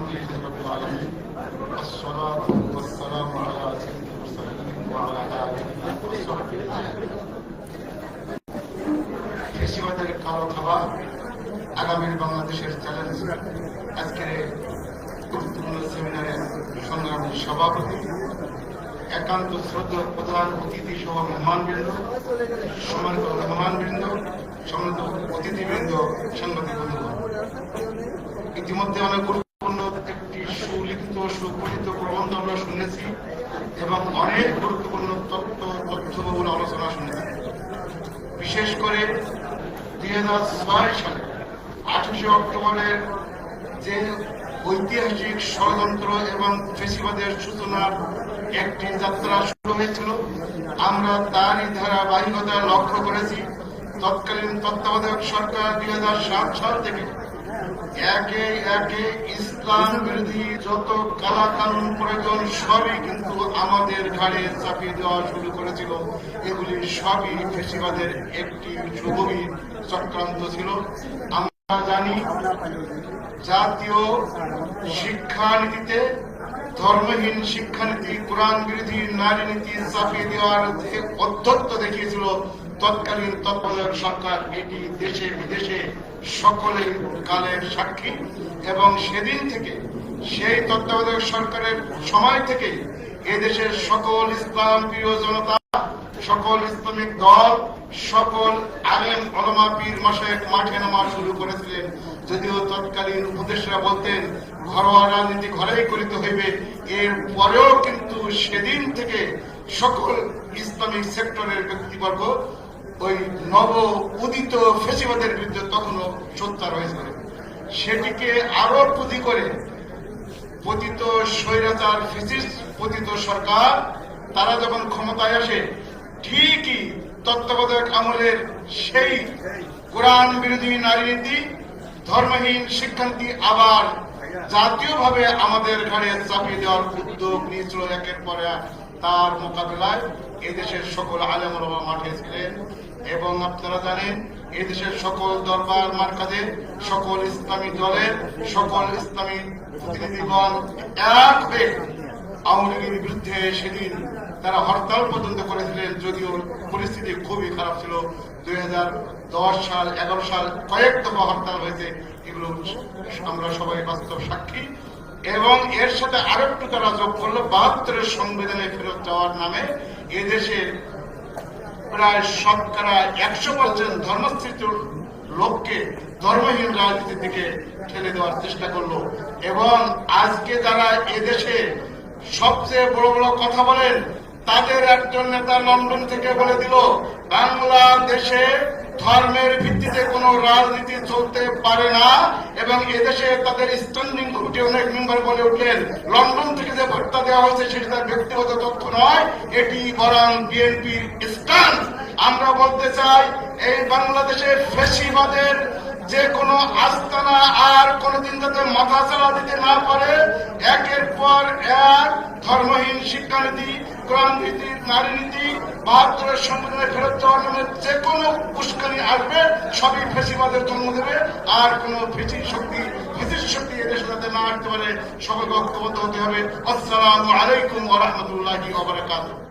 لله رب العالمين والصلاة والسلام على سيد المرسلين وعلى آله وصحبه أجمعين কৃষিবাদের কালো খাবার আগামীর বাংলাদেশের চ্যালেঞ্জ আজকের এই গুরুত্বপূর্ণ সেমিনারে সংগ্রামী সভাপতি একান্ত শ্রদ্ধা প্রধান অতিথি সহ মেহমানবৃন্দ সম্মানিত মেহমানবৃন্দ সম্মানিত অতিথিবৃন্দ সাংবাদিক বন্ধুগণ ইতিমধ্যে অনেক বিশেষ করে দুই হাজার ছয় সালে, আঠাশে অক্টোবরের যে ঐতিহাসিক ষড়যন্ত্র এবং ফেসিবাদের সূচনার একটি যাত্রা শুরু হয়েছিল, আমরা তারই ধারাবাহিকতা লক্ষ্য করেছি। তৎকালীন তত্ত্বাবধায়ক সরকার দুই হাজার সাত সাল থেকে একে একে ইসলাম বিরোধী যত কালা কানুন প্রয়োজন, সবই কিন্তু আমাদের ঘাড়ে চাপিয়ে দেওয়া শুরু করেছিল। এগুলি সবই একটি সুগভীর চক্রান্ত ছিল। আমরা জানি জাতীয় শিক্ষানীতিতে ধর্মহীন শিক্ষানীতি, কোরআন বিরোধী নারী নীতি চাপিয়ে দেওয়ার যে অধ্যত্ত দেখিয়েছিল তৎকালীন তত্ত্বাবধায়ক সরকার এটি দেশে বিদেশে সকলে কালের সাক্ষী এবং সেদিন থেকে সেই তত্ত্বাবধায়ক সরকারের সময় থেকে এদেশের সকল ইসলাম প্রিয় জনতা, সকল ইসলামিক দল, সকল আলেম অলমা পীর মাসায় মাঠে নামা শুরু করেছিলেন। যদিও তৎকালীন উপদেশরা বলতেন, ঘরোয়া রাজনীতি ঘরেই করিতে হইবে। এর পরেও কিন্তু সেদিন থেকে সকল ইসলামিক সেক্টরের ব্যক্তিবর্গ ওই নব উদিত ফেসিবাদের বিরুদ্ধে তখনও সোচ্চার হয়েছিল সেটিকে আরও পুঁজি করে পতিত স্বৈরাচার ফিজিস্ট পতিত সরকার, তারা যখন ক্ষমতায় আসে, ঠিকই তত্ত্বাবধায়ক আমলের সেই কোরআন বিরোধী নারী নীতি, ধর্মহীন শিক্ষানীতি আবার জাতীয়ভাবে আমাদের ঘাড়ে চাপিয়ে দেওয়ার উদ্যোগ নিয়েছিল একের পর তার মোকাবেলায়। এদেশের সকল আলেমরা মাঠে ছিলেন। এবং আপনারা জানেন, এদেশের সকল দরবার মার্কাদের সকল ইসলামী দলের সকল ইসলামী প্রতিনিধিগণ এক আওয়ামী লীগের বিরুদ্ধে সেদিন তারা হরতাল পর্যন্ত করেছিলেন, যদিও পরিস্থিতি খুবই খারাপ ছিল। দুই হাজার দশ সাল, এগারো সাল কয়েক দফা হরতাল হয়েছে, এগুলো আমরা সবাই বাস্তব সাক্ষী। এবং এর সাথে আরেকটু তারা যোগ করল, বাহাত্তরের সংবিধানে ফেরত যাওয়ার নামে। এদেশের প্রায় শতকরা একশো পার্সেন্ট ধর্মস্থিত লোককে ধর্মহীন রাজনীতির দিকে ঠেলে দেওয়ার চেষ্টা করল। এবং আজকে যারা এদেশে সবচেয়ে বড় বড় কথা বলেন, তাদের একজন নেতা লন্ডন থেকে বলে দিল, বাংলাদেশে ধর্মের ভিত্তিতে কোন রাজনীতি চলতে পারে না এবং এদেশে তাদের স্ট্যান্ডিং কমিটি অনেক মেম্বার বলে উঠলেন। লন্ডন থেকে যে ভর্তা দেওয়া হয়েছে সেটা তার ব্যক্তিগত তথ্য নয়, এটি বরং বিএনপির স্ট্যান্ড। আমরা বলতে চাই, এই বাংলাদেশের ফেসিবাদের যে কোনো আস্তানা আর কোনদিন যাতে মাথা চালা দিতে না পারে, একের পর এক ধর্মহীন শিক্ষানীতি, কোরআন নীতি, নারী নীতি সংবিধানে ফেরত যে আসবে, সবই ফেসিবাদের জন্ম দেবে। আর কোন শক্তি ফেসিস শক্তি যাতে না আসতে পারে, সবাইকে ঐক্যবদ্ধ হতে হবে। আসসালামু আলাইকুম